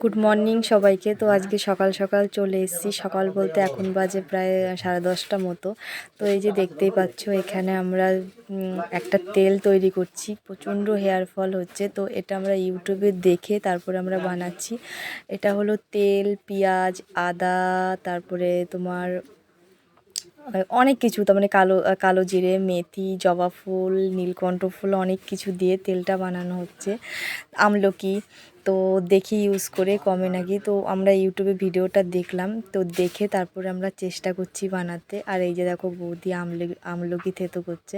Good morning সবাইকে। তো আজকে সকাল সকাল চলে এসেছি। সকাল বলতে এখন বাজে প্রায় সাড়ে দশটা মতো। তো এই যে দেখতেই পাচ্ছ, এখানে আমরা একটা তেল তৈরি করছি। প্রচণ্ড হেয়ার ফল হচ্ছে। তো এটা আমরা ইউটিউবে দেখে তারপরে আমরা বানাচ্ছি। এটা হলো তেল, পেঁয়াজ, আদা, তারপরে তোমার অনেক কিছু, তার মানে কালো কালো জিরে, মেথি, জবা ফুল, নীলকণ্ঠ ফুল অনেক কিছু দিয়ে তেলটা বানানো হচ্ছে। আমলকি তো দেখি ইউজ করে কমে নাকি। তো আমরা ইউটিউবে ভিডিওটা দেখলাম, তো দেখে তারপরে আমরা চেষ্টা করছি বানাতে। আর এই যে দেখো বৌদি আমলকি আমলকি থেতো করছে।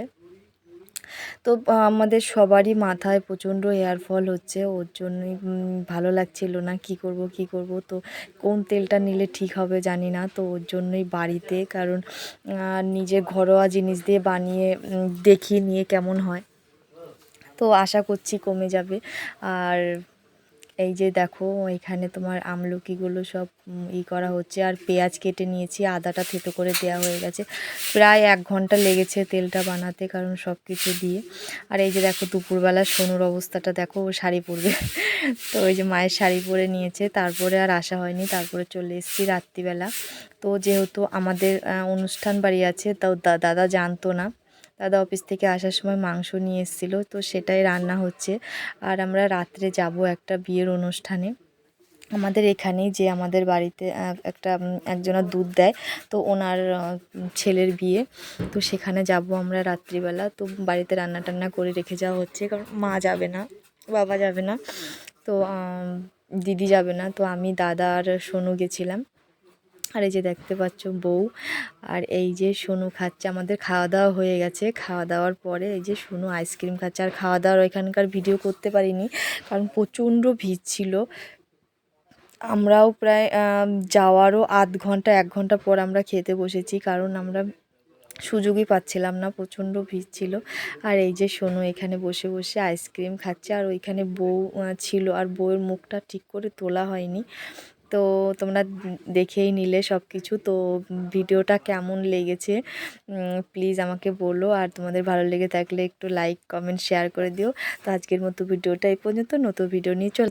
তো আমাদের সবারই মাথায় প্রচণ্ড হেয়ার ফল হচ্ছে। ওর জন্যই ভালো লাগছিল না, কি করব কি করব? তো, কোন তেলটা নিলে ঠিক হবে জানি না। তো, ওর জন্যই বাড়িতে, কারণ নিজে ঘরোয়া জিনিস দিয়ে বানিয়ে দেখি নিয়ে কেমন হয়। তো, আশা করছি কমে যাবে। আর এই যে দেখো, এখানে তোমার আমলকিগুলো সব ই করা হচ্ছে। আর পেঁয়াজ কেটে নিয়েছি, আদাটা থেতো করে দেওয়া হয়ে গেছে। প্রায় এক ঘণ্টা লেগেছে তেলটা বানাতে, কারণ সব কিছু দিয়ে। আর এই যে দেখো, দুপুরবেলা সোনুর অবস্থাটা দেখো শাড়ি পরবে। তো ওই যে মায়ের শাড়ি পরে নিয়েছে, তারপরে আর আসা হয়নি, তারপরে চলে এসেছি রাত্রিবেলা। তো যেহেতু আমাদের অনুষ্ঠান বাড়ি আছে তাও দাদা জানতো না। দাদা অফিস থেকে আসার সময় মাংস নিয়ে এসেছিল, তো সেটাই রান্না হচ্ছে। আর আমরা রাত্রে যাব একটা বিয়ের অনুষ্ঠানে। আমাদের এখানেই যে আমাদের বাড়িতে একটা একজনের দুধ দেয়, তো ওনার ছেলের বিয়ে। তো সেখানে যাব আমরা রাত্রিবেলা। তো বাড়িতে রান্না টান্না করে রেখে যাওয়া হচ্ছে। কারণ মা যাবে না, বাবা যাবে না। তো দিদি যাবে না। তো আমি, দাদা আর সোনু গেছিলাম। আর এই যে দেখতে পাচ্ছ বউ, আর এই যে সোনু খাচ্ছে, আমাদের খাওয়া দাওয়া হয়ে গেছে। খাওয়া দাওয়ার পরে এই যে সোনু আইসক্রিম খাচ্ছে। আর খাওয়া দাওয়ার ওইখানকার ভিডিও করতে পারিনি, কারণ প্রচণ্ড ভিড় ছিল। আমরাও প্রায় যাওয়ারও আধ ঘণ্টা, এক ঘণ্টা পর আমরা খেতে বসেছি, কারণ আমরা সুযোগই পাচ্ছিলাম না, প্রচণ্ড ভিড় ছিল। আর এই যে সোনু এখানে বসে বসে আইসক্রিম খাচ্ছে। আর ওইখানে বউ ছিল, আর বউয়ের মুখটা ঠিক করে তোলা হয়নি। তো তোমরা দেখেই নিলে সব কিছু তো ভিডিওটা কেমন লেগেছে? প্লিজ আমাকে বলো। আর তোমাদের ভালো লেগে থাকলে একটু লাইক কমেন্ট শেয়ার করে দিও। তো আজকের মতো ভিডিওটা এই পর্যন্ত। নতুন ভিডিও নিয়ে চল